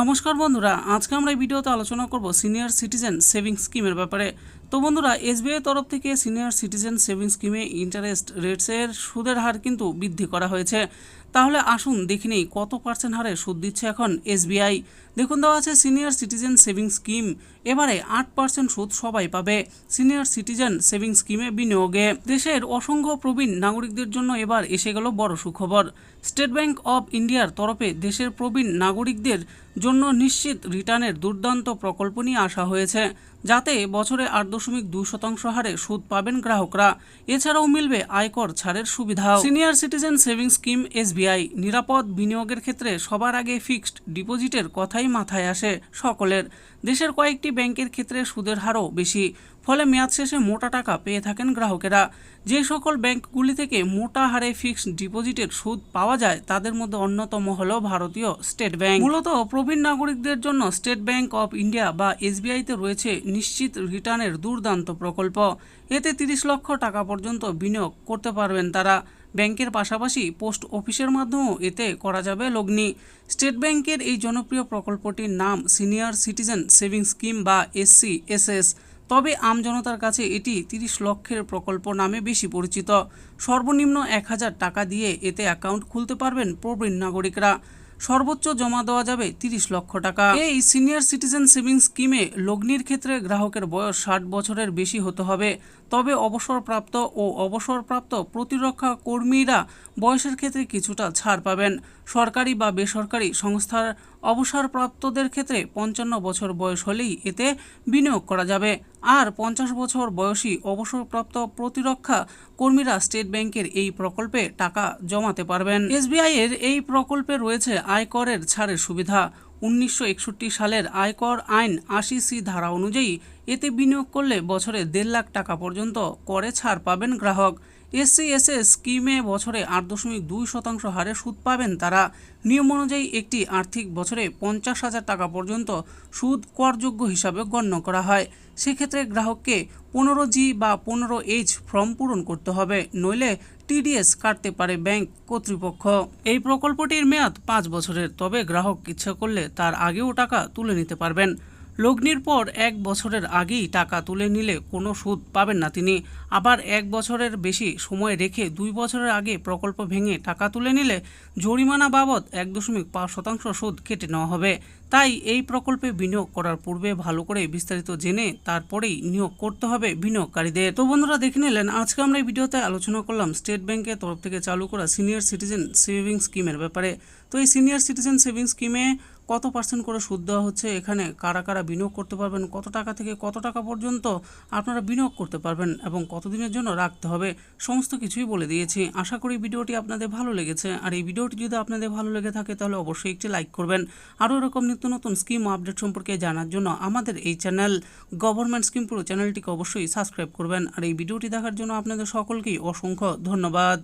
নমস্কার বন্ধুরা, আজকে আমরা এই ভিডিওতে আলোচনা করব সিনিয়র সিটিজেন সেভিংস স্কিমের ব্যাপারে। তো বন্ধুরা, এসবিআই তরফ থেকে সিনিয়র সিটিজেন সেভিংস স্কিমে ইন্টারেস্ট রেটসের সুদের হার কিন্তু বৃদ্ধি করা হয়েছে। তাহলে আসুন, দেখে নিই কত পার্সেন্ট হারে সুদ দিচ্ছে এখন এসবিআই। দেখুন, দেওয়া আছে সিনিয়র সিটিজেন সেভিংস স্কিম। এবারে আট পার্সেন্ট সুদ সবাই পাবে সিনিয়র সিটিজেন সেভিংস স্কিমে বিনিয়োগে। দেশের অসংখ্য প্রবীণ নাগরিকদের জন্য এবার এসে গেল বড় সুখবর। স্টেট ব্যাংক অব ইন্ডিয়ার তরফে দেশের প্রবীণ নাগরিকদের জন্য নিশ্চিত রিটার্নের দুর্দান্ত প্রকল্প নিয়ে আসা হয়েছে, যাতে বছরে আট দশমিক দুই শতাংশ হারে সুদ পাবেন গ্রাহকরা। এছাড়াও মিলবে আয়কর ছাড়ের সুবিধা senior citizen savings scheme SBI নিরাপদ বিনিয়োগের ক্ষেত্রে সবার আগে ফিক্সড ডিপোজিটের কথাই মাথায় আসে সকলের। দেশের কয়েকটি ব্যাংকের ক্ষেত্রে সুদের হারও বেশি, ফলে মেয়াদ শেষে মোটা টাকা পেয়ে থাকেন গ্রাহকেরা। যে সকল ব্যাংকগুলি থেকে মোটা হারে ফিক্সড ডিপোজিটের সুদ পাওয়া যায়, তাদের মধ্যে অন্যতম হল ভারতীয় স্টেট ব্যাংক। মূলত প্রবীণ নাগরিকদের জন্য স্টেট ব্যাংক অফ ইন্ডিয়া বা এসবিআইতে রয়েছে নিশ্চিত রিটার্নের দুর্দান্ত প্রকল্প। এতে তিরিশ লক্ষ টাকা পর্যন্ত বিনিয়োগ করতে পারবেন তারা। ব্যাংকের পাশাপাশি পোস্ট অফিসের মাধ্যমেও এতে করা যাবে লগ্নি। স্টেট ব্যাংকের এই জনপ্রিয় প্রকল্পটির নাম সিনিয়র সিটিজেন সেভিংস স্কিম বা এসসি এসএস তবে আমজনতার কাছে এটি তিরিশ লক্ষের প্রকল্প নামে বেশি পরিচিত। সর্বনিম্ন এক হাজার টাকা দিয়ে এতে অ্যাকাউন্ট খুলতে পারবেন প্রবীণ নাগরিকরা। সর্বোচ্চ জমা দেওয়া যাবে তিরিশ লক্ষ টাকা। এই সিনিয়র সিটিজেন সেভিংস স্কিমে লগ্নির ক্ষেত্রে গ্রাহকের বয়স ষাট বছরের বেশি হতে হবে। তবে অবসরপ্রাপ্ত ও অবসরপ্রাপ্ত প্রতিরক্ষা কর্মীরা বয়সের ক্ষেত্রে কিছুটা ছাড় পাবেন। সরকারি বা বেসরকারি সংস্থার অবসরপ্রাপ্তদের ক্ষেত্রে পঞ্চান্ন বছর বয়স হলেই এতে বিনিয়োগ করা যাবে। আর পঞ্চাশ বছর বয়সী অবসরপ্রাপ্ত প্রতিরক্ষা কর্মীরা স্টেট ব্যাংকের এই প্রকল্পে টাকা জমাতে পারবেন। এসবিআই এর এই প্রকল্পে রয়েছে আয়করের ছাড়ের সুবিধা। উনিশশো একষট্টি সালের আয়কর আইন আশি সি ধারা অনুযায়ী এতে বিনিয়োগ করলে বছরে দেড় লাখ টাকা পর্যন্ত করে ছাড় পাবেন গ্রাহক। এসসি এসএস স্কিমে বছরে আট দশমিক দুই শতাংশ হারে সুদ পাবেন তারা। নিয়ম অনুযায়ী একটি আর্থিক বছরে পঞ্চাশ হাজার টাকা পর্যন্ত সুদ করযোগ্য হিসাবে গণ্য করা হয়। সেক্ষেত্রে গ্রাহককে পনেরো জি বা পনেরো এইচ ফর্ম পূরণ করতে হবে, নইলে টিডিএস কাটতে পারে ব্যাংক কর্তৃপক্ষ। এই প্রকল্পটির মেয়াদ পাঁচ বছরের, তবে গ্রাহক ইচ্ছা করলে তার আগেও টাকা তুলে নিতে পারবেন। লগ্নির পর এক বছরের আগেই টাকা তুলে নিলে কোনো সুদ পাবেন না তিনি। আবার এক বছরের বেশি সময় রেখে দুই বছরের আগে প্রকল্প ভেঙে টাকা তুলে নিলে জরিমানা বাবদ এক দশমিক পাঁচ শতাংশ সুদ কেটে নেওয়া হবে। তাই এই প্রকল্পে বিনিয়োগ করার পূর্বে ভালো করে বিস্তারিত জেনে তারপরেই নিয়োগ করতে হবে বিনিয়োগকারীদের। তো বন্ধুরা, দেখে নিলেন, আজকে আমরা এই ভিডিওতে আলোচনা করলাম স্টেট ব্যাংকের তরফ থেকে চালু করা সিনিয়র সিটিজেন সেভিংস স্কিমের ব্যাপারে। তো এই সিনিয়র সিটিজেন সেভিংস স্কিমে কত পার্সেন্ট করে সুদ দেওয়া হচ্ছে? এখানে কারা কারা বিনিয়োগ করতে পারবেন? কত টাকা থেকে কত টাকা পর্যন্ত আপনারা বিনিয়োগ করতে পারবেন? এবং কতদিনের জন্য রাখতে হবে? সমস্ত কিছুই বলে দিয়েছি। আশা করি ভিডিওটি আপনাদের ভালো লেগেছে। আর এই ভিডিওটি যদি আপনাদের ভালো লেগে থাকে, তাহলে অবশ্যই একটি লাইক করবেন। আরও এরকম নিত্য নতুন স্কিম আপডেট সম্পর্কে জানার জন্য আমাদের এই চ্যানেল গভর্নমেন্ট স্কিম পুরো চ্যানেলটিকে অবশ্যই সাবস্ক্রাইব করবেন। আর এই ভিডিওটি দেখার জন্য আপনাদের সকলকেই অসংখ্য ধন্যবাদ।